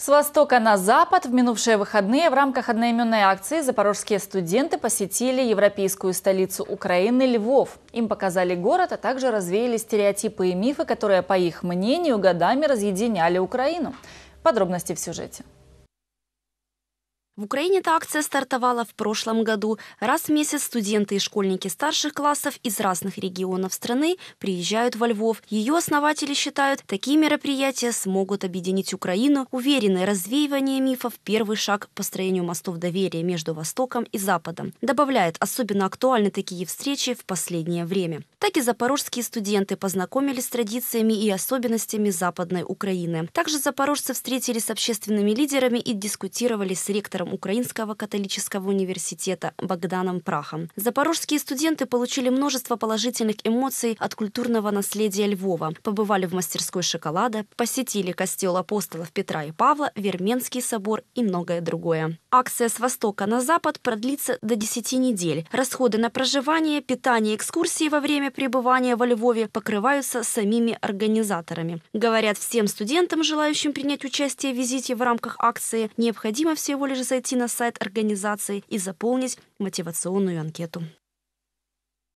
С востока на запад в минувшие выходные в рамках одноименной акции запорожские студенты посетили европейскую столицу Украины Львов. Им показали город, а также развеяли стереотипы и мифы, которые, по их мнению, годами разъединяли Украину. Подробности в сюжете. В Украине эта акция стартовала в прошлом году. Раз в месяц студенты и школьники старших классов из разных регионов страны приезжают во Львов. Ее основатели считают, такие мероприятия смогут объединить Украину. Уверенное развеивание мифов – первый шаг к построению мостов доверия между Востоком и Западом. Добавляет, особенно актуальны такие встречи в последнее время. Так и запорожские студенты познакомились с традициями и особенностями Западной Украины. Также запорожцы встретились с общественными лидерами и дискутировали с ректором Украинского католического университета Богданом Прахом. Запорожские студенты получили множество положительных эмоций от культурного наследия Львова. Побывали в мастерской шоколада, посетили костел апостолов Петра и Павла, Верменский собор и многое другое. Акция с востока на запад продлится до 10 недель. Расходы на проживание, питание, экскурсии во пребывания во Львове покрываются самими организаторами. Говорят, всем студентам, желающим принять участие в визите в рамках акции, необходимо всего лишь зайти на сайт организации и заполнить мотивационную анкету.